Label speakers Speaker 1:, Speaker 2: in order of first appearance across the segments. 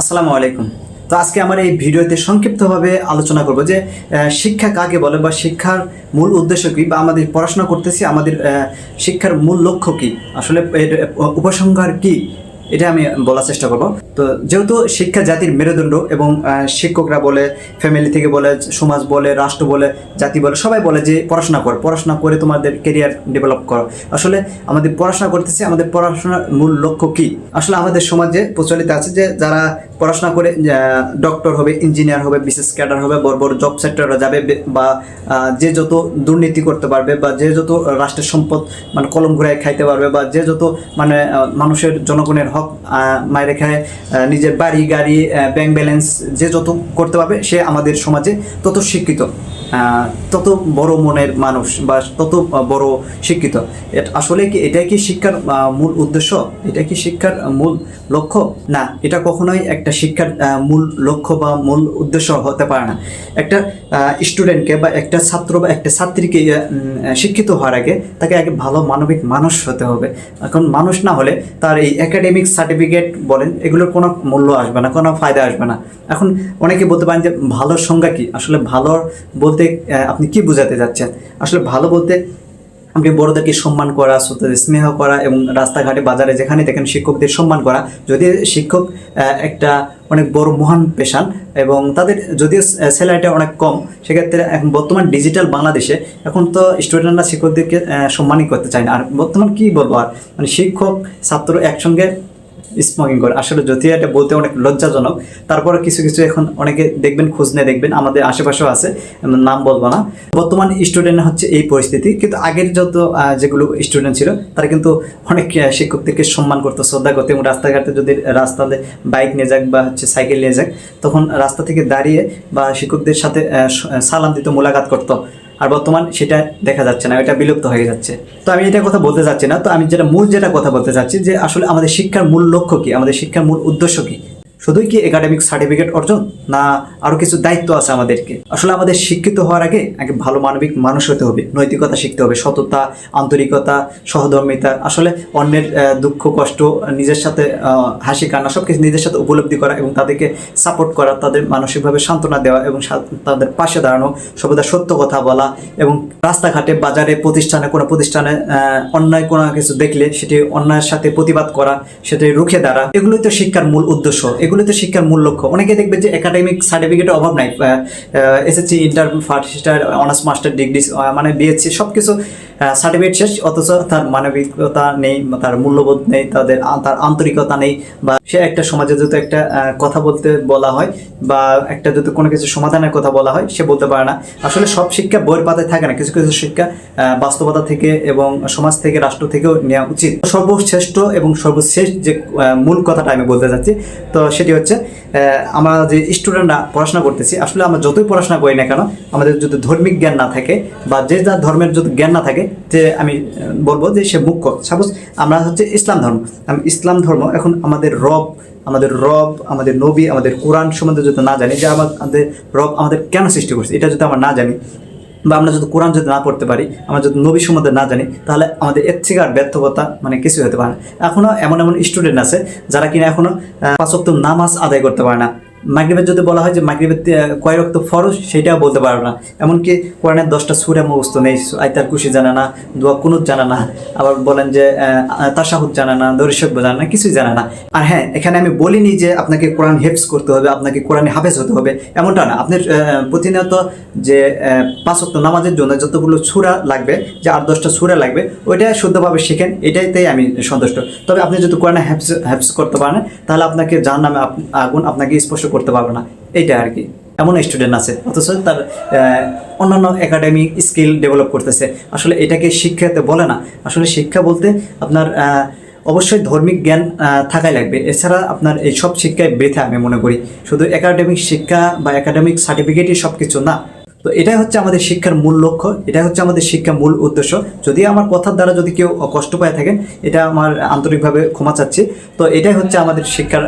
Speaker 1: আসসালামু আলাইকুম। তো আজকে আমার এই ভিডিওতে সংক্ষিপ্তভাবে আলোচনা করব যে শিক্ষা কাকে বলে বা শিক্ষার মূল উদ্দেশ্য কী বা আমাদের পড়াশোনা করতেছি, আমাদের শিক্ষার মূল লক্ষ্য কী? আসলে উপসংহার কী? এটা আমি বলার চেষ্টা করব। তো যেহেতু শিক্ষা জাতির মেরুদণ্ড এবং শিক্ষকরা বলে ফ্যামিলি থেকে বলে, সমাজ বলে, রাষ্ট্র বলে, জাতি বলে, সবাই বলে যে পড়াশোনা কর, পড়াশোনা করে তোমাদের কেরিয়ার ডেভেলপ করো। আসলে আমাদের পড়াশোনা করতেছে, আমাদের পড়াশোনার মূল লক্ষ্য কি? আসলে আমাদের সমাজে প্রচলিত আছে যে, যারা পড়াশোনা করে ডক্টর হবে ইঞ্জিনিয়ার হবে বিশেষ ক্যাডার হবে, বড় বড় জব সেক্টরে যাবে, বা যে যত দুর্নীতি করতে পারবে, বা যে যত রাষ্ট্রের সম্পদ মানে কলম ঘুরায় খাইতে পারবে, বা যে যত মানে মানুষের, জনগণের হক মায়ের খায় নিজের বাড়ি, গাড়ি ব্যাংক ব্যালেন্স যে যত করতে পারবে, সে আমাদের সমাজে তত শিক্ষিত। তত বড় মনের মানুষ বা তত বড় শিক্ষিত। আসলে কি এটাই কি শিক্ষার মূল উদ্দেশ্য? এটা কি শিক্ষার মূল লক্ষ্য? না, এটা কখনোই একটা শিক্ষার মূল লক্ষ্য বা মূল উদ্দেশ্য হতে পারে না। একটা স্টুডেন্টকে বা একটা ছাত্র বা একটা ছাত্রীকে শিক্ষিত হওয়ার আগে তাকে আগে ভালো মানবিক মানুষ হতে হবে। এখন মানুষ না হলে তার এই একাডেমিক সার্টিফিকেট বলেন, এগুলোর কোনো মূল্য আসবে না, কোনো ফায়দা আসবে না। এখন অনেকে বলতে পারেন যে ভালো সংজ্ঞা কি? আসলে ভালো বলতে আহ, আপনি কি বোঝাতে যাচ্ছেন? আসলে ভালো বলতে আপনি বড়দেরকে সম্মান করা শ্রোতাদের স্নেহ করা এবং রাস্তাঘাটে বাজারে যেখানে দেখেন শিক্ষকদের সম্মান করা। যদি শিক্ষক একটা অনেক বড় মহান পেশান এবং তাদের যদিও স্যালারিটা অনেক কম সেক্ষেত্রে এখন বর্তমান ডিজিটাল বাংলাদেশে এখন তো স্টুডেন্টরা শিক্ষকদেরকে সম্মানই করতে চায় না। আর বর্তমান কি বলব আর? মানে শিক্ষক ছাত্র একসঙ্গে স্মোকিং করে। আসলে যদি এটা বলতে অনেক লজ্জাজনক। তারপরে কিছু কিছু এখন অনেকে দেখবেন, খোঁজ নিয়ে দেখবেন, আমাদের আশেপাশেও আছে নাম বলব না। বর্তমান স্টুডেন্ট হচ্ছে এই পরিস্থিতি। কিন্তু আগের যত যেগুলো স্টুডেন্ট ছিল, তারা কিন্তু অনেক শিক্ষকদেরকে সম্মান করতো, শ্রদ্ধা করতো এবং রাস্তাঘাটে যদি রাস্তাতে বাইক নিয়ে যাক বা হচ্ছে সাইকেল নিয়ে যাক, তখন রাস্তা থেকে দাঁড়িয়ে বা শিক্ষকদের সাথে সালাম দিত, মোলাকাত করতো। আর বর্তমান সেটা দেখা যাচ্ছে না, এটা বিলুপ্ত হয়ে যাচ্ছে। তো আমি এটা কথা বলতে চাচ্ছি না, তো আমি যেটা মূল যেটা কথা বলতে চাচ্ছি যে আসলে আমাদের শিক্ষার মূল লক্ষ্য কি? আমাদের শিক্ষার মূল উদ্দেশ্য কি? শুধুই কি একাডেমিক সার্টিফিকেট অর্জন? না আরও কিছু দায়িত্ব আছে আমাদেরকে? আসলে আমাদের শিক্ষিত হওয়ার আগে আগে ভালো মানবিক মানুষ হতে হবে, নৈতিকতা শিখতে হবে, সততা, আন্তরিকতা, সহধর্মিতা। আসলে অন্যের দুঃখ, কষ্ট, নিজের সাথে হাসি, কান্না সব কিছু নিজের সাথে উপলব্ধি করা এবং তাদেরকে সাপোর্ট করা, তাদের মানসিকভাবে সান্ত্বনা দেওয়া এবং তাদের পাশে দাঁড়ানো সর্বদা সত্য কথা বলা এবং রাস্তাঘাটে, বাজারে, প্রতিষ্ঠানে, কোনো প্রতিষ্ঠানে অন্যায় কোনো কিছু দেখলে সেটি অন্যায়ের সাথে প্রতিবাদ করা, সেটি রুখে দাঁড়া। এগুলোই তো শিক্ষার মূল উদ্দেশ্য। এগুলোই তো শিক্ষার মূল লক্ষ্য। অনেকে দেখবে যে একাডেমিক সার্টিফিকেটের অভাব নাই। SSC inter first honours master degree মানে বিএসসি সব কিছু সার্টিফিকেট শেষ, অথচ তার মানবিকতা নেই, তার মূল্যবোধ নেই, তাদের তার আন্তরিকতা নেই, বা সে একটা সমাজে যদি একটা কথা বলতে বলা হয়, বা একটা যদি কোনো কিছু সমাধানের কথা বলা হয়, সে বলতে পারে না। আসলে সব শিক্ষা বইয়ের পাতায় থাকে না, কিছু কিছু শিক্ষা বাস্তবতা থেকে এবং সমাজ থেকে, রাষ্ট্র থেকেও নেওয়া উচিত। সর্বশ্রেষ্ঠ এবং সর্বশেষ যে মূল কথাটা আমি বলতে চাচ্ছি, তো সেটি হচ্ছে আমরা যে স্টুডেন্টরা পড়াশোনা করতেছি, আসলে আমরা যতই পড়াশোনা করি না কেন, আমাদের যদি ধর্মিক জ্ঞান না থাকে, বা যে যার ধর্মের যদি জ্ঞান না থাকে যে আমি বলব যে সে মুখ্য। সাপোজ আমরা হচ্ছে ইসলাম ধর্ম। আমি, ইসলাম ধর্ম এখন আমাদের রব আমাদের রব, আমাদের নবী, আমাদের কোরআন সম্বন্ধে যদি না জানি, যে আমাদের রব আমাদের কেন সৃষ্টি করছে, এটা যদি আমরা না জানি, বা আমরা যদি কোরআন যদি না পড়তে পারি, আমরা যদি নবী সম্বন্ধে না জানি, তাহলে আমাদের এর থেকে আর ব্যর্থকতা মানে কিছু হতে পারে না। এখনও এমন এমন স্টুডেন্ট আছে, যারা কিনা এখনও পাঁচক্ত নামাজ আদায় করতে পারে না। মাগরিবের যদি বলা হয় যে মাগরিবের কয় রক্ত ফরজ, সেটাও বলতে পারবে না। এমনকি কোরআনের দশটা সুরে মুখস্থ নেই আইতার খুশি জানে না, দোয়া কুনুত জানে না, আবার বলেন যে তাসাহুদ জানে না দরিশব্য জানে না, কিছুই জানে না। আর হ্যাঁ এখানে আমি বলিনি যে আপনাকে কোরআন হেফস করতে হবে, আপনাকে কোরআনে হাফেজ হতে হবে, এমনটা না। আপনার প্রতিনিয়ত যে পাঁচক্ত নামাজের জন্য যতগুলো সুরা লাগবে, যে আট দশটা সুরা লাগবে, ওইটা শুদ্ধভাবে শেখেন, এটাইতেই আমি সন্তুষ্ট। তবে আপনি যদি কোরআনে হ্যাপস হ্যাপস করতে পারেন, তাহলে আপনাকে যার নামে আগুন আপনাকে স্পর্শ করতে পারবে না। এইটা আর কি এমন স্টুডেন্ট আছে। অথচ তার অন্যান্য একাডেমিক স্কিল ডেভেলপ করতেছে। আসলে এটাকে শিক্ষাতে বলে না। আসলে শিক্ষা বলতে আপনার অবশ্যই ধর্মিক জ্ঞান থাকাই লাগবে। এছাড়া আপনার এই সব শিক্ষায় বৃথা আমি মনে করি। শুধু একাডেমিক শিক্ষা বা একাডেমিক সার্টিফিকেটই সব কিছু না। তো এটাই হচ্ছে আমাদের শিক্ষার মূল লক্ষ্য, এটাই হচ্ছে আমাদের শিক্ষার মূল উদ্দেশ্য। যদি আমার কথার দ্বারা যদি কেউ কষ্ট পায় থাকেন, এটা আমার আন্তরিকভাবে ক্ষমা চাচ্ছি। তো এটাই হচ্ছে আমাদের শিক্ষার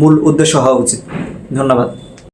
Speaker 1: মূল উদ্দেশ্য হওয়া উচিত। ধন্যবাদ।